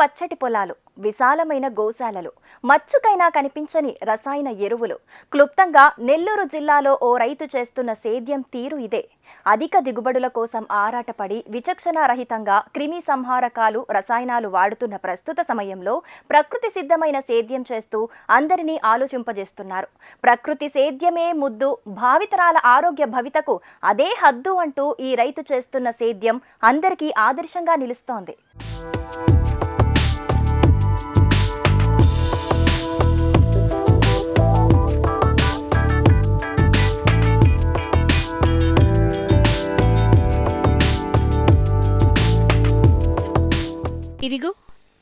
పచ్చటి పొలాలు విశాలమైన గోశాలలు మచ్చుకైనా కనిపించని రసాయన ఎరువులు. క్లుప్తంగా నెల్లూరు జిల్లాలో ఓ రైతు చేస్తున్న సేద్యం తీరు ఇదే. అధిక దిగుబడుల కోసం ఆరాటపడి విచక్షణారహితంగా క్రిమి సంహారకాలు రసాయనాలు వాడుతున్న ప్రస్తుత సమయంలో ప్రకృతి సిద్ధమైన సేద్యం చేస్తూ అందరినీ ఆలోచింపజేస్తున్నారు. ప్రకృతి సేద్యమే ముద్దు భావితరాల ఆరోగ్య భవితకు అదే హద్దు అంటూ ఈ రైతు చేస్తున్న సేద్యం అందరికీ ఆదర్శంగా నిలుస్తోంది. ఇదిగో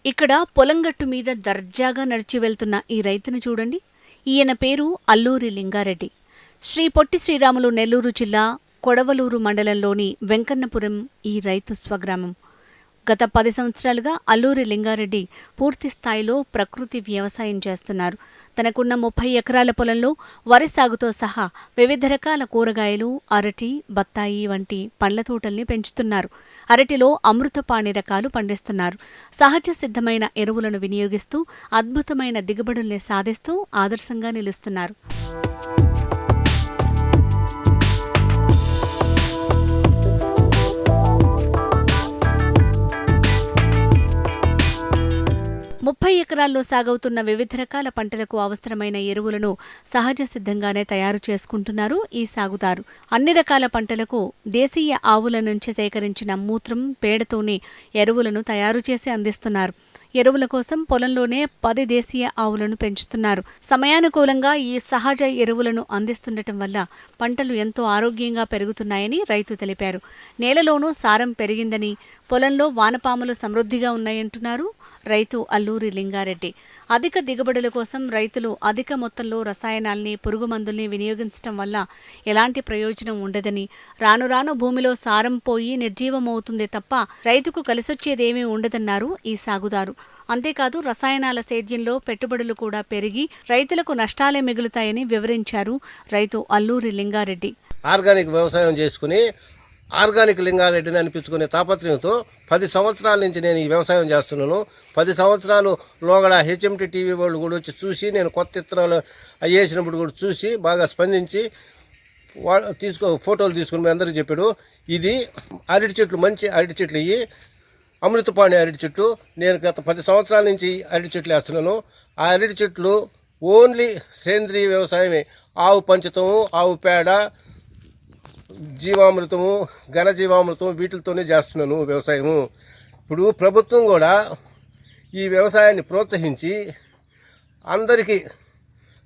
ఇక్కడ పొలంగట్టు మీద దర్జాగా నడిచి వెళ్తున్న ఈ రైతును చూడండి. ఈయన పేరు అల్లూరి లింగారెడ్డి. శ్రీ పొట్టి శ్రీరాములు నెల్లూరు జిల్లా కొడవలూరు మండలంలోని వెంకన్నపురం ఈ రైతు స్వగ్రామం. గత పది సంవత్సరాలుగా అల్లూరి లింగారెడ్డి పూర్తి స్థాయిలో ప్రకృతి వ్యవసాయం చేస్తున్నారు. తనకున్న ముప్పై ఎకరాల పొలంలో వరి సాగుతో సహా వివిధ రకాల కూరగాయలు అరటి బత్తాయి వంటి పండ్ల తోటల్ని పెంచుతున్నారు. అరటిలో అమృతపాణి రకాలు పండిస్తున్నారు. సహజ సిద్ధమైన ఎరువులను వినియోగిస్తూ అద్భుతమైన దిగుబడుల్ని సాధిస్తూ ఆదర్శంగా నిలుస్తున్నారు. ఎకరాల్లో సాగవుతున్న వివిధ రకాల పంటలకు అవసరమైన ఎరువులను సహజ సిద్ధంగానే తయారు చేసుకుంటున్నారు ఈ సాగుదారు. అన్ని రకాల పంటలకు దేశీయ ఆవుల నుంచి సేకరించిన మూత్రం పేడతోనే ఎరువులను తయారు చేసి అందిస్తున్నారు. ఎరువుల కోసం పొలంలోనే పది దేశీయ ఆవులను పెంచుతున్నారు. సమయానుకూలంగా ఈ సహజ ఎరువులను అందిస్తుండటం వల్ల పంటలు ఎంతో ఆరోగ్యంగా పెరుగుతున్నాయని రైతు తెలిపారు. నేలలోనూ సారం పెరిగిందని పొలంలో వానపాములు సమృద్ధిగా ఉన్నాయంటున్నారు. రైతు అల్లూరి లింగారెడ్డి. అధిక దిగుబడుల కోసం రైతులు అధిక మొత్తంలో రసాయనాల్ని పురుగు మందుల్ని వినియోగించడం వల్ల ఎలాంటి ప్రయోజనం ఉండదని రాను రాను భూమిలో సారం పోయి నిర్జీవమవుతుంది తప్ప రైతుకు కలిసొచ్చేదేమీ ఉండదన్నారు ఈ సాగుదారు. అంతేకాదు రసాయనాల సేద్యంలో పెట్టుబడులు కూడా పెరిగి రైతులకు నష్టాలే మిగులుతాయని వివరించారు రైతు అల్లూరి లింగారెడ్డి. ఆర్గానిక్ వ్యవసాయం చేసుకుని ఆర్గానిక్ లింగారెడ్డిని అనిపించుకునే తాపత్రయంతో పది సంవత్సరాల నుంచి నేను ఈ వ్యవసాయం చేస్తున్నాను. పది సంవత్సరాలు లోగడ హెచ్ఎంటి టీవీ వాళ్ళు కూడా వచ్చి చూసి నేను కొత్త ఇత్తనాలు అవి వేసినప్పుడు కూడా చూసి బాగా స్పందించి వా తీసుకో ఫోటోలు తీసుకుని మీ అందరికీ చెప్పాడు. ఇది అరటి చెట్లు మంచి అరటి చెట్లు ఇవి. అమృతపాణి అరటి చెట్లు. నేను గత పది సంవత్సరాల నుంచి అరటి చెట్లు వేస్తున్నాను. ఆ అరటి చెట్లు ఓన్లీ సేంద్రియ వ్యవసాయమే. ఆవు పంచతము ఆవు పేడ జీవామృతము ఘన జీవామృతం వీటితోనే చేస్తున్నాను వ్యవసాయము. ఇప్పుడు ప్రభుత్వం కూడా ఈ వ్యవసాయాన్ని ప్రోత్సహించి అందరికీ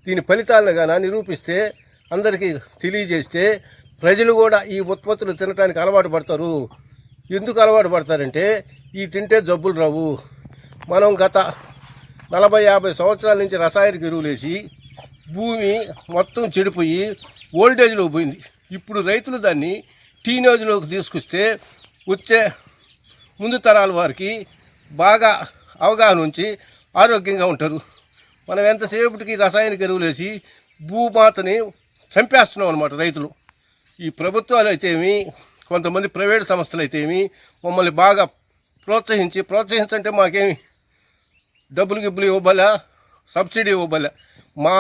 దీని ఫలితాలను గాన నిరూపిస్తే అందరికీ తెలియజేస్తే ప్రజలు కూడా ఈ ఉత్పత్తులు తినడానికి అలవాటు పడతారు. ఎందుకు అలవాటు పడతారంటే ఈ తింటే జబ్బులు రావు. మనం గత నలభై యాభై సంవత్సరాల నుంచి రసాయనిక ఎరువులు వేసి భూమి మొత్తం చెడిపోయి ఓల్డేజ్లో పోయింది. ఇప్పుడు రైతులు దాన్ని టీనేజ్లోకి తీసుకొస్తే వచ్చే ముందు తరాల వారికి బాగా అవగాహన ఉంచి ఆరోగ్యంగా ఉంటారు. మనం ఎంతసేపటికి రసాయనిక ఎరువులు వేసి భూమాతని చంపేస్తున్నాం అనమాట రైతులు. ఈ ప్రభుత్వాలు అయితేమి కొంతమంది ప్రైవేట్ సంస్థలు అయితేమి మమ్మల్ని బాగా ప్రోత్సహించి ప్రోత్సహించంటే మాకేమి డబ్బులు గిబ్బులు ఇవ్వబల సబ్సిడీ ఇవ్వబల మా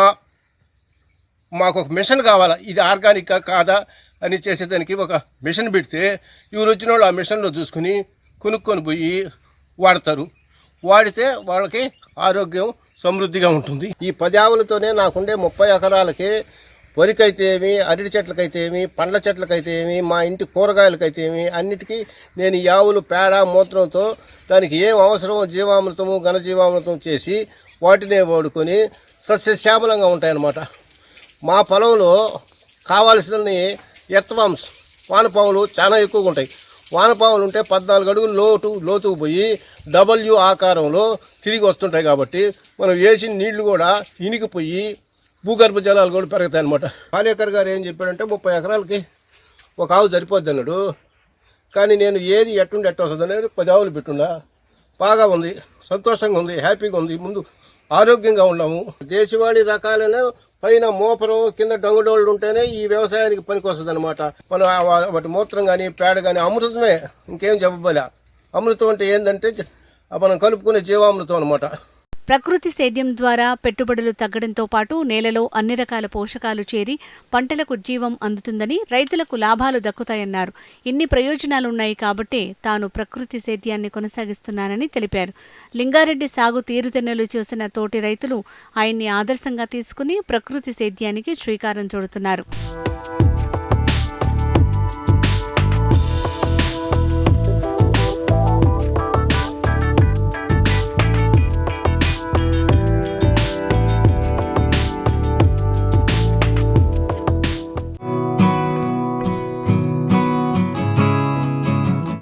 మాకు ఒక మిషన్ కావాలా? ఇది ఆర్గానికా కాదా? అని చేసేదానికి ఒక మిషన్ పెడితే ఇవరు వచ్చిన వాళ్ళు ఆ మిషన్లో చూసుకుని కొనుక్కొని పోయి వాడతారు. వాడితే వాళ్ళకి ఆరోగ్యం సమృద్ధిగా ఉంటుంది. ఈ పది ఆవులతోనే నాకుండే ముప్పై ఎకరాలకి వరికైతే ఏమి అరటి చెట్లకైతే ఏమి పండ్ల చెట్లకైతే ఏమి మా ఇంటి కూరగాయలకైతే ఏమి అన్నిటికీ నేను ఈ ఆవులు పేడ మూత్రంతో దానికి ఏం అవసరమో జీవామృతము ఘనజీవామృతం చేసి వాటినే వాడుకొని సస్యశ్యామలంగా ఉంటాయన్నమాట. మా పొలంలో కావాల్సినన్ని ఎత్వాంస్ వానపాములు చాలా ఎక్కువగా ఉంటాయి. వానపాములు ఉంటే పద్నాలుగు అడుగులు లోటు లోతుకు పోయి డబల్యూ ఆకారంలో తిరిగి వస్తుంటాయి కాబట్టి మనం వేసిన నీళ్ళు కూడా ఇనికిపోయి భూగర్భ జలాలు కూడా పెరుగుతాయి అనమాట పాలేకర్ గారు ఏం చెప్పాడంటే ముప్పై ఎకరాలకి ఒక ఆవు సరిపోద్ది అన్నాడు. కానీ నేను ఏది ఎట్టుండి ఎట్ట వస్తుంది అనేది పది ఆవులు పెట్టుండా బాగా ఉంది. సంతోషంగా ఉంది. హ్యాపీగా ఉంది. ముందు ఆరోగ్యంగా ఉన్నాము. దేశవాళీ రకాలైన పైన మోపరం కింద డొంగడోళ్ళు ఉంటేనే ఈ వ్యవసాయానికి పనికి వస్తుంది అనమాట మనం వాటి మూత్రం కానీ పేడ కానీ అమృతమే. ఇంకేం చెప్పబలే. అమృతం అంటే ఏంటంటే మనం కలుపుకునే జీవామృతం అనమాట ప్రకృతి సేద్యం ద్వారా పెట్టుబడులు తగ్గడంతో పాటు నేలలో అన్ని రకాల పోషకాలు చేరి పంటలకు జీవం అందుతుందని రైతులకు లాభాలు దక్కుతాయన్నారు. ఇన్ని ప్రయోజనాలున్నాయి కాబట్టే తాను ప్రకృతి సేద్యాన్ని కొనసాగిస్తున్నానని తెలిపారు. లింగారెడ్డి సాగు తీరుతెన్నులు చూసిన తోటి రైతులు ఆయన్ని ఆదర్శంగా తీసుకుని ప్రకృతి సేద్యానికి శ్రీకారం చుడుతున్నారు.